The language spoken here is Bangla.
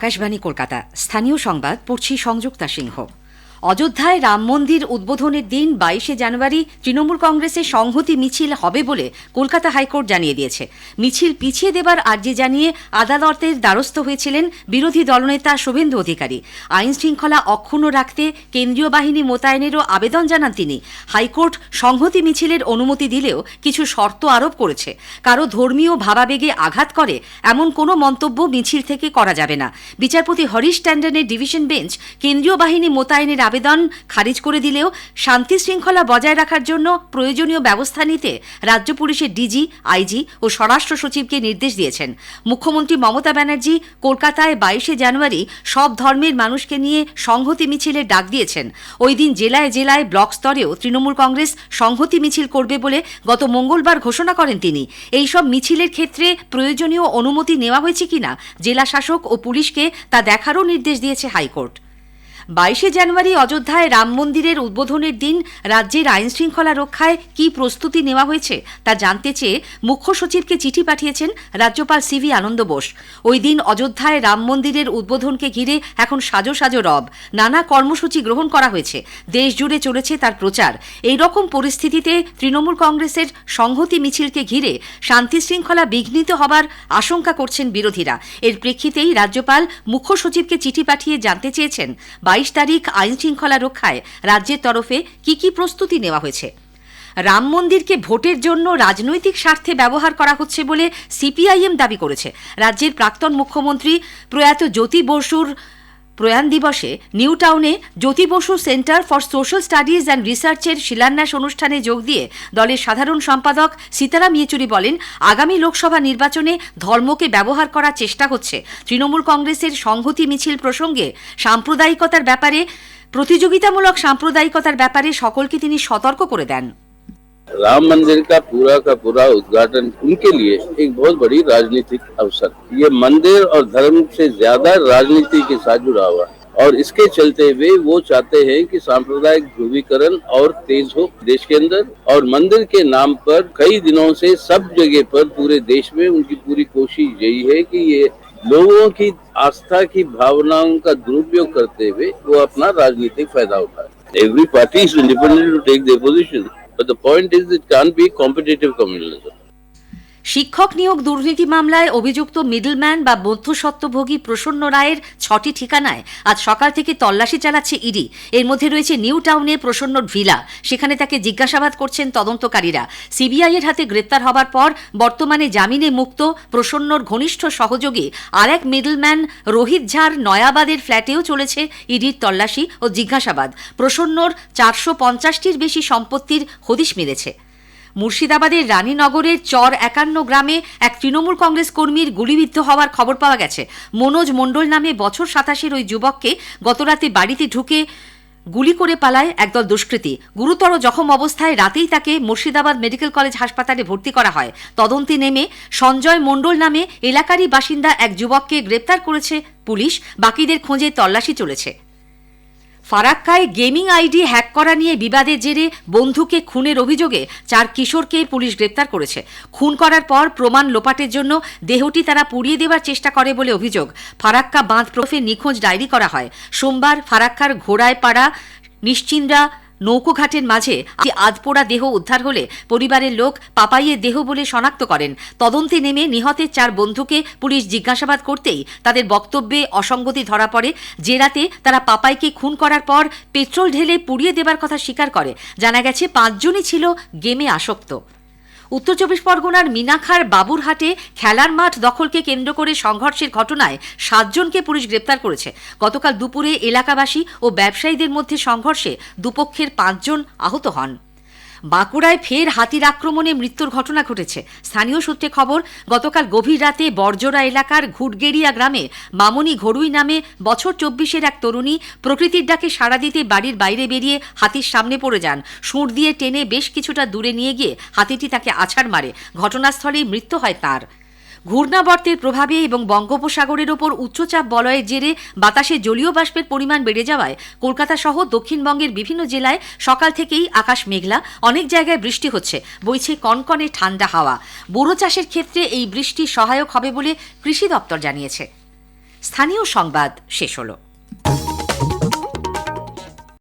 আকাশবাণী কলকাতা। স্থানীয় সংবাদ পড়ছি সংযুক্তা সিংহ। অযোধ্যায় রাম মন্দির উদ্বোধনের দিন বাইশে জানুয়ারি তৃণমূল কংগ্রেসের সংহতি মিছিল হবে বলে কলকাতা হাইকোর্ট জানিয়ে দিয়েছে। মিছিল পিছিয়ে দেবার আর্জি জানিয়ে আদালতের দ্বারস্থ হয়েছিলেন বিরোধী দলনেতা শুভেন্দু অধিকারী। আইন শৃঙ্খলা অক্ষুণ্ণ রাখতে কেন্দ্রীয় বাহিনী মোতায়েনেরও আবেদন জানান তিনি। হাইকোর্ট সংহতি মিছিলের অনুমতি দিলেও কিছু শর্ত আরোপ করেছে। কারও ধর্মীয় ভাবাবেগে আঘাত করে এমন কোনো মন্তব্য মিছিল থেকে করা যাবে না। বিচারপতি হরিশ ট্যান্ডনের ডিভিশন বেঞ্চ কেন্দ্রীয় বাহিনী মোতায়েনের আবেদন খারিজ করে দিলেও শান্তি শৃঙ্খলা বজায় রাখার জন্য প্রয়োজনীয় ব্যবস্থা নিতে রাজ্য পুলিশের ডিজি, আইজি ও স্বরাষ্ট্র সচিবকে নির্দেশ দিয়েছেন। মুখ্যমন্ত্রী মমতা ব্যানার্জি কলকাতায় বাইশে জানুয়ারি সব ধর্মের মানুষকে নিয়ে সংহতি মিছিলের ডাক দিয়েছেন। ওই দিন জেলায় জেলায় ব্লক স্তরেও তৃণমূল কংগ্রেস সংহতি মিছিল করবে বলে গত মঙ্গলবার ঘোষণা করেন তিনি। এই সব মিছিলের ক্ষেত্রে প্রয়োজনীয় অনুমতি নেওয়া হয়েছে কিনা জেলা শাসক ও পুলিশকে তা দেখারও নির্দেশ দিয়েছে হাইকোর্ট। বাইশে জানুয়ারি অযোধ্যায় রাম মন্দিরের উদ্বোধনের দিন রাজ্যের আইন শৃঙ্খলা রক্ষায় কি প্রস্তুতি নেওয়া হয়েছে তা জানতে চেয়ে মুখ্য সচিবকে চিঠি পাঠিয়েছেন রাজ্যপাল সিভি আনন্দ বোস। ওই দিন অযোধ্যায় রাম মন্দিরের উদ্বোধনকে ঘিরে এখন সাজো সাজো রব। নানা কর্মসূচি গ্রহণ করা হয়েছে। দেশ জুড়ে চলেছে তার প্রচার। এই রকম পরিস্থিতিতে তৃণমূল কংগ্রেসের সংহতি মিছিলকে ঘিরে শান্তি শৃঙ্খলা বিঘ্নিত হবার আশঙ্কা করছেন বিরোধীরা। এর প্রেক্ষিতেই রাজ্যপাল মুখ্য সচিবকে চিঠি পাঠিয়ে জানতে চেয়েছেন বাইশ তারিখ আইন শৃঙ্খলা রক্ষায় রাজ্যের তরফে কি কি প্রস্তুতি নেওয়া হয়েছে? রাম মন্দিরকে ভোটের জন্য রাজনৈতিক স্বার্থে ব্যবহার করা হচ্ছে বলে সিপিআইএম দাবি করেছে। রাজ্যের প্রাক্তন মুখ্যমন্ত্রী প্রয়াত জ্যোতি বসুর প্রয়াণ দিবসে নিউ টাউনে Jyoti Basu centre for social studies and রিসার্চের শিলান্যাস অনুষ্ঠানে যোগ দিয়ে দলের সাধারণ সম্পাদক সীতারাম ইয়েচুরি বলেন, আগামী লোকসভা নির্বাচনে ধর্মকে ব্যবহার করার চেষ্টা হচ্ছে। তৃণমূল কংগ্রেসের সংহতি মিছিল প্রসঙ্গে সাম্প্রদায়িকতার ব্যাপারে, প্রতিযোগিতামূলক সাম্প্রদায়িকতার ব্যাপারে সকলকে তিনি সতর্ক করে দেন। राम मंदिर का पूरा का पूरा उद्घाटन उनके लिए एक बहुत बड़ी राजनीतिक अवसर। ये मंदिर और धर्म से ज़्यादा राजनीति के साथ जुड़ा हुआ और इसके चलते हुए वो चाहते हैं कि सांप्रदायिक ध्रुवीकरण और तेज हो देश के अंदर। और मंदिर के नाम पर कई दिनों से सब जगह पर पूरे देश में उनकी पूरी कोशिश यही है कि ये लोगों की आस्था की भावनाओं का दुरुपयोग करते हुए वो अपना राजनीतिक फ़ायदा उठाए। Every party is independent to take position But the point is it can't be competitive communalism. শিক্ষক নিয়োগ দুর্নীতি মামলায় অভিযুক্ত মিডলম্যান বা মধ্যস্বত্বভোগী প্রসন্ন রায়ের ছটি ঠিকানায় আজ সকাল থেকে তল্লাশি চালাচ্ছে ইডি। এর মধ্যে রয়েছে নিউ টাউনে প্রসন্নর ভিলা। সেখানে তাকে জিজ্ঞাসাবাদ করছেন তদন্তকারীরা। সিবিআই এর হাতে গ্রেপ্তার হবার পর বর্তমানে জামিনে মুক্ত প্রসন্নর ঘনিষ্ঠ সহযোগী আর এক মিডলম্যান রোহিত ঝাড় নয়াবাদের ফ্ল্যাটেও চলেছে ইডির তল্লাশি ও জিজ্ঞাসাবাদ। প্রসন্নর চারশো পঞ্চাশটির বেশি সম্পত্তির হদিশ মিলেছে। মুর্শিদাবাদের রানীনগরের চর একান্ন গ্রামে এক তৃণমূল কংগ্রেস কর্মীর গুলিবিদ্ধ হওয়ার খবর পাওয়া গেছে। মনোজ মণ্ডল নামে বছর সাতাশের ওই যুবককে গতরাতে বাড়িতে ঢুকে গুলি করে পালায় একদল দুষ্কৃতী। গুরুতর জখম অবস্থায় রাতেই তাকে মুর্শিদাবাদ মেডিকেল কলেজ হাসপাতালে ভর্তি করা হয়। তদন্তে নেমে সঞ্জয় মণ্ডল নামে এলাকারই বাসিন্দা এক যুবককে গ্রেপ্তার করেছে পুলিশ। বাকিদের খোঁজে তল্লাশি চলেছে। ফারাক্কায় গেমিং আইডি হ্যাক করা নিয়ে বিবাদের জেরে বন্ধুকে খুনের অভিযোগে চার কিশোরকে পুলিশ গ্রেপ্তার করেছে। খুন করার পর প্রমাণ লোপাটের জন্য দেহটি তারা পুড়িয়ে দেওয়ার চেষ্টা করে বলে অভিযোগ। ফারাক্কা বাঁধ প্রফে নিখোঁজ ডায়েরি করা হয়। সোমবার ফারাক্কার ঘোড়ায় পাড়া নিশ্চিন্দা নৌকোঘাটের মাঝে আধপোড়া দেহ উদ্ধার হলে পরিবারের লোক পাপাইয়ের দেহ বলে শনাক্ত করেন। তদন্তে নেমে নিহতের চার বন্ধুকে পুলিশ জিজ্ঞাসাবাদ করতেই তাদের বক্তব্যে অসঙ্গতি ধরা পড়ে। যে রাতে তারা পাপাইকে খুন করার পর পেট্রোল ঢেলে পুড়িয়ে দেবার কথা স্বীকার করে। জানা গেছে, পাঁচজনই ছিল গেমে আসক্ত। উত্তর চব্বিশ পরগনার মিনাখার বাবুরহাটে খেলার মাঠ দখলকে কেন্দ্র করে সংঘর্ষের ঘটনায় সাতজনকে পুলিশ গ্রেপ্তার করেছে। গতকাল দুপুরে এলাকাবাসী ও ব্যবসায়ীদের মধ্যে সংঘর্ষে দুপক্ষের পাঁচজন আহত হন। বাঁকুড়ায় ফের হাতির আক্রমণে মৃত্যুর ঘটনা ঘটেছে। স্থানীয় সূত্রে খবর, গতকাল গভীর রাতে বর্জরা এলাকার ঘুটগেরিয়া গ্রামে মামনি ঘড়ুই নামে বছর চব্বিশের এক তরুণী প্রকৃতির ডাকে সাড়া দিতে বাড়ির বাইরে বেরিয়ে হাতির সামনে পড়ে যান। সুঁড় দিয়ে টেনে বেশ কিছুটা দূরে নিয়ে গিয়ে হাতিটি তাকে আছাড় মারে। ঘটনাস্থলেই মৃত্যু হয় তার। ঘূর্ণাবর্তের প্রভাবে এবং বঙ্গোপসাগরের ওপর উচ্চচাপ বলয়ের জেরে বাতাসে জলীয় বাষ্পের পরিমাণ বেড়ে যাওয়ায় কলকাতা সহ দক্ষিণবঙ্গের বিভিন্ন জেলায় সকাল থেকেই আকাশ মেঘলা, অনেক জায়গায় বৃষ্টি হচ্ছে, বইছে কনকনে ঠান্ডা হাওয়া। বোরো চাষের ক্ষেত্রে এই বৃষ্টি সহায়ক হবে বলে কৃষি দপ্তর জানিয়েছে। স্থানীয় সংবাদ শেষ হলো।